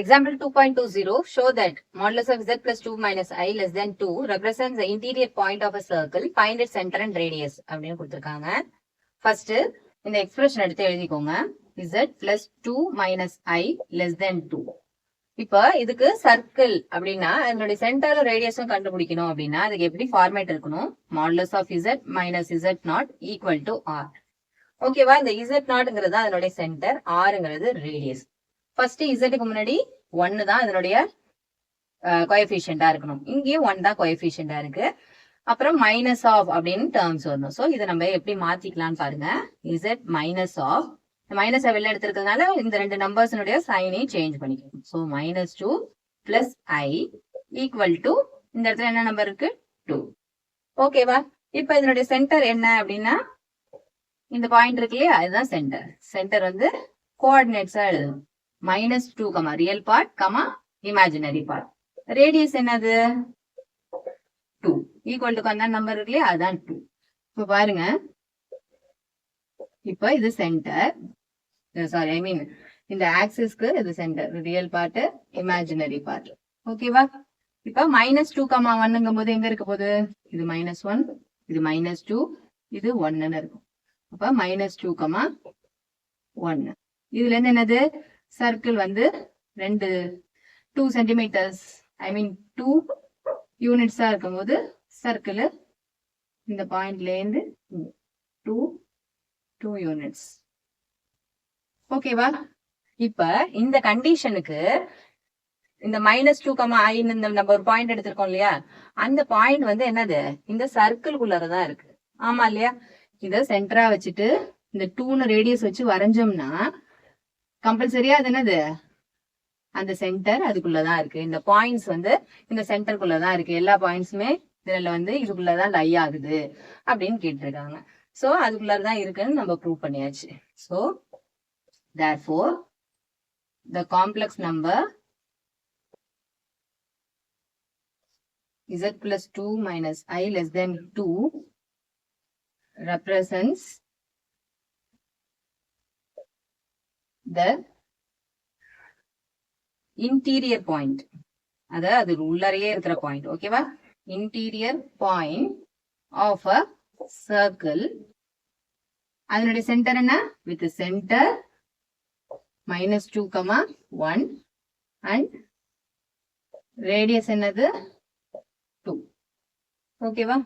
Example 2.20 show that modulus of z plus 2 minus i less than 2 represents the interior point of a circle. Find its center and radius அப்படின்னு கொடுத்திருக்காங்க. First இந்த expression எடுத்து எழுதிக்கோங்க. z plus 2 minus i less than 2. இப்ப இதுக்கு circle அப்படின்னா அதனுடைய சென்டரும் ரேடியஸும் கண்டுபிடிக்கணும் அப்படின்னா அதுக்கு எப்படி ஃபார்மேட் இருக்கணும் modulus of Z minus Z naught equal to R ஓகேவா இந்த இசட் நாட்ங்கிறது அதனுடைய சென்டர் ஆருங்கிறது ரேடியஸ் ஃபர்ஸ்ட் இசட்டுக்கு முன்னாடி ஒன்னு தான் இதனுடைய கோஎஃபிஷியண்டா இருக்கணும். இங்கேயும் ஒன் தான் கோஎஃபிஷியண்டா இருக்கு. அப்புறம் மைனஸ் ஆஃப் அப்படின்னு டேர்ம்ஸ் வரணும். ஸோ இதை நம்ம எப்படி மாத்திக்கலாம்னு பாருங்க. இசட் மைனஸ் ஆஃப் மைனஸ் வெளில எடுத்திருக்கிறதுனால இந்த ரெண்டு நம்பர்ஸ்னுடைய சைனையும் சேஞ்ச் பண்ணிக்கணும். So minus two plus i equal to இந்த இடத்துல என்ன நம்பர் இருக்கு? டூ ஓகேவா இப்போ இதனுடைய சென்டர் என்ன அப்படின்னா இந்த பாயிண்ட் இருக்கு இல்லையா? அதுதான் சென்டர் சென்டர் வந்து கோஆர்டினேட்ஸா எழுதணும். Minus two comma real part comma imaginary part radius என்னது? டூ ஈக்குவல் டு அந்த நம்பர் இருக்கு இல்லையா அதான் டூ இப்போ பாருங்க. இப்போ இது சென்டர் சாரி ஐ மீன் இந்த ஆக்சிஸ்க்கு இது centre real part imaginary part ஓகேவா இப்போ மைனஸ் டூ கமா ஒன்னுங்கும் போது எங்க இருக்க போகுது? இது மைனஸ் ஒன் இது மைனஸ் டூ இது ஒன்னு இருக்கும். அப்ப மைனஸ் டூ கமா ஒன்னு இதுல இருந்து என்னது? சர்க்கிள் வந்து ரெண்டு two centimetres I mean two யூனிட்ஸாக இருக்கும்போது சர்க்கிள் இந்த பாயிண்ட்ல இருந்து டூ டூ யூனிட்ஸ் ஓகேவா இப்ப இந்த கண்டிஷனுக்கு இந்த மைனஸ் டூ கமா ஐன்னு இந்த நம்ம ஒரு பாயிண்ட் எடுத்திருக்கோம் இல்லையா? அந்த பாயிண்ட் வந்து என்னது? இந்த சர்க்கிள்குள்ளதான் இருக்கு. ஆமா இல்லையா? இத சென்டரா வச்சுட்டு இந்த டூன்னு ரேடியஸ் வச்சு வரைஞ்சோம்னா கம்பல்சரியா அது என்னது? அந்த சென்டர் அதுக்குள்ளதான் இருக்கு. இந்த பாயிண்ட்ஸ் வந்து இந்த சென்டருக்குள்ளதான் இருக்கு. எல்லா பாயிண்ட்ஸுமே இதுல வந்து இதுக்குள்ளதான் லை ஆகுது அப்படின்னு கேட்டிருக்காங்க. சோ அதுக்குள்ளதான் இருக்குன்னு நம்ம ப்ரூவ் பண்ணியாச்சு. So therefore the complex number z plus 2 minus i less than 2 represents the interior point. அத அது உள்ளறையே இருக்கிற பாயிண்ட் ஓகேவா interior point of a circle அதனுடைய சென்டர் என்ன? With centre minus two comma one and radius என்னது? Two ஓகேவா